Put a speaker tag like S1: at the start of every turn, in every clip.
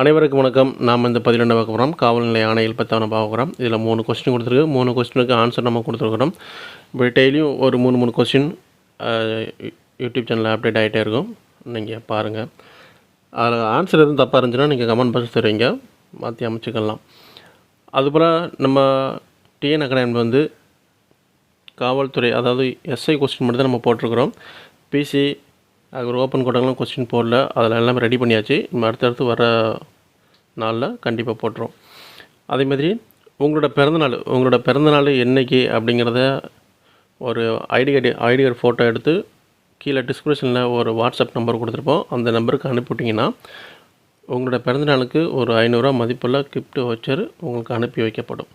S1: அனைவருக்கும் வணக்கம். நாம் இந்த பதினெண்டு பார்க்க போகிறோம். காவல் நிலைய ஆணையில் பத்தாவன பார்க்குறோம் இதில் மூணு கொஸ்டின் கொடுத்துருக்கு. மூணு கொஸ்டினுக்கு ஆன்சர் நம்ம கொடுத்துருக்குறோம். இப்போ டெய்லியும் ஒரு மூணு மூணு கொஸ்டின் யூடியூப் சேனலில் அப்டேட் ஆகிட்டே இருக்கும். நீங்கள் பாருங்கள் அதில் ஆன்சர் எதுவும் தப்பாக இருந்துச்சுன்னா நீங்கள் கமெண்ட் பாக்ஸ் தருவீங்க மாற்றி அமைச்சுக்கலாம். அதுபோல் நம்ம டிஎன் அகாடமி வந்து காவல்துறை அதாவது எஸ்ஐ கொஸ்டின் மட்டும் தான் நம்ம போட்டிருக்கிறோம். பிசி அது ஒரு ஓப்பன் கோட்டங்களாம் கொஸ்டின் போடல. அதில் எல்லாமே ரெடி பண்ணியாச்சு. நம்ம அடுத்தடுத்து வர நாளில் கண்டிப்பாக போட்டுரும். அதே மாதிரி உங்களோட பிறந்தநாள் உங்களோட பிறந்தநாள் என்னைக்கு அப்படிங்கிறத ஒரு ID card ID card photo எடுத்து கீழே டிஸ்கிரிப்ஷனில் ஒரு வாட்ஸ்அப் நம்பர் கொடுத்துருப்போம். அந்த நம்பருக்கு அனுப்பிவிட்டிங்கன்னா உங்களோட பிறந்தநாளுக்கு ஒரு ஐநூறுரூவா மதிப்புள்ள கிஃப்ட் வச்சர் உங்களுக்கு அனுப்பி வைக்கப்படும்.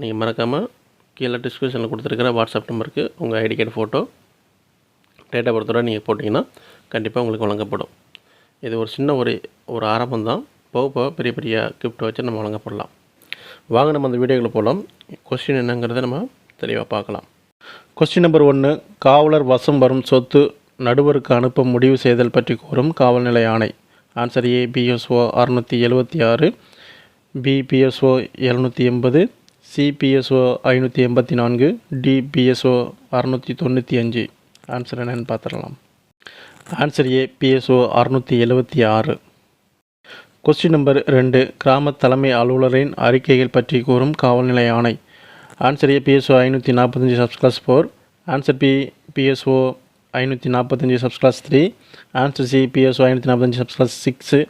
S1: நீங்கள் மறக்காமல் கீழே டிஸ்கிரிப்ஷனில் கொடுத்துருக்கிற வாட்ஸ்அப் நம்பருக்கு உங்கள் ID card photo date of பர்த்தோட நீங்கள் போட்டிங்கன்னா கண்டிப்பாக உங்களுக்கு வழங்கப்படும். இது ஒரு சின்ன ஒரு ஒரு ஆரம்பம் தான் போக போக பெரிய பெரிய கிஃப்ட் வச்சு நம்ம வழங்கப்படலாம். வாங்க நம்ம அந்த வீடியோக்குள்ள போகலாம் கொஸ்டின் என்னங்கிறத நம்ம தெளிவாக பார்க்கலாம். கொஸ்டின் நம்பர் ஒன்று காவலர் வசம் வரும் சொத்து நடுவருக்கு அனுப்ப முடிவு செய்தல் பற்றி கூறும் காவல்நிலை ஆணை. ஆன்சர் ஏ பிஎஸ்ஓ அறுநூற்றி எழுபத்தி ஆறு பிபிஎஸ்ஓ எழுநூற்றி எண்பது சிபிஎஸ்ஓ ஐநூற்றி எண்பத்தி நான்கு டிபிஎஸ்ஓ அறுநூற்றி தொண்ணூற்றி அஞ்சு. ஆன்சர் என்னன்னு பார்த்துடலாம். ஆன்சர் ஏ பிஎஸ்ஓ அறுநூற்றி எழுபத்தி ஆறு. கொஸ்டின் நம்பர் ரெண்டு கிராம தலைமை அலுவலரின் அறிக்கைகள் பற்றி கூறும் காவல்நிலை ஆணை. ஆன்சர் ஏ பிஎஸ்ஓ ஐநூற்றி நாற்பத்தஞ்சு subclass four answer B PSO ஐநூற்றி நாற்பத்தஞ்சு subclass three answer C PSO ஐநூற்றி நாற்பத்தஞ்சு subclass six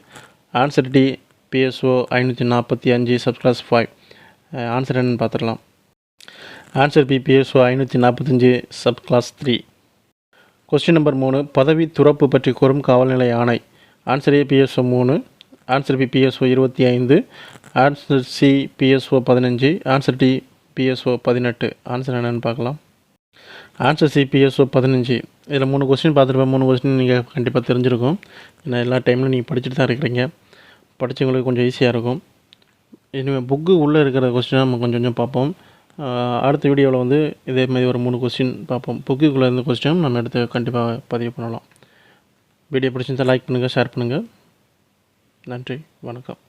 S1: answer D PSO ஐநூற்றி நாற்பத்தி அஞ்சு சப்ஸ்கிளாஸ் ஃபைவ் ஆன்சர் என்னன்னு பார்த்துடலாம். ஆன்சர் பி பிஎஸ்ஓ ஐநூற்றி நாற்பத்தஞ்சு subclass three question number மூணு பதவி துறப்பு பற்றி கூறும் காவல்நிலை ஆணை. ஆன்சர் ஏ பிஎஸ்ஓ மூணு. ஆன்சர் பி பிஎஸ்ஓ இருபத்தி ஐந்து. ஆன்சர் சி பிஎஸ்ஓ பதினஞ்சு. ஆன்சர் டி பிஎஸ்ஓ பதினெட்டு. ஆன்சர் என்னென்னு பார்க்கலாம். ஆன்சர் சி பிஎஸ்ஓ பதினஞ்சு. இதில் மூணு கொஸ்டின் பார்த்துருப்பேன். மூணு கொஸ்டின் நீங்கள் கண்டிப்பாக தெரிஞ்சிருக்கும். ஏன்னா எல்லா டைம்லையும் நீங்கள் படிச்சுட்டு தான் இருக்கிறீங்க. படித்தவங்களுக்கு கொஞ்சம் ஈஸியாக இருக்கும். இனிமேல் புக்கு உள்ளே இருக்கிற கொஸ்டினாக நம்ம கொஞ்சம் கொஞ்சம் பார்ப்போம். அடுத்த வீடியோவில் வந்து இதே மாதிரி ஒரு மூணு கொஸ்டின் பார்ப்போம். புக்குக்குள்ளே இருந்த கொஸ்டினும் நம்ம எடுத்து கண்டிப்பாக பதிவு பண்ணலாம். வீடியோ பிடிச்சிருந்தா லைக் பண்ணுங்கள் ஷேர் பண்ணுங்கள் நன்றி வணக்கம்.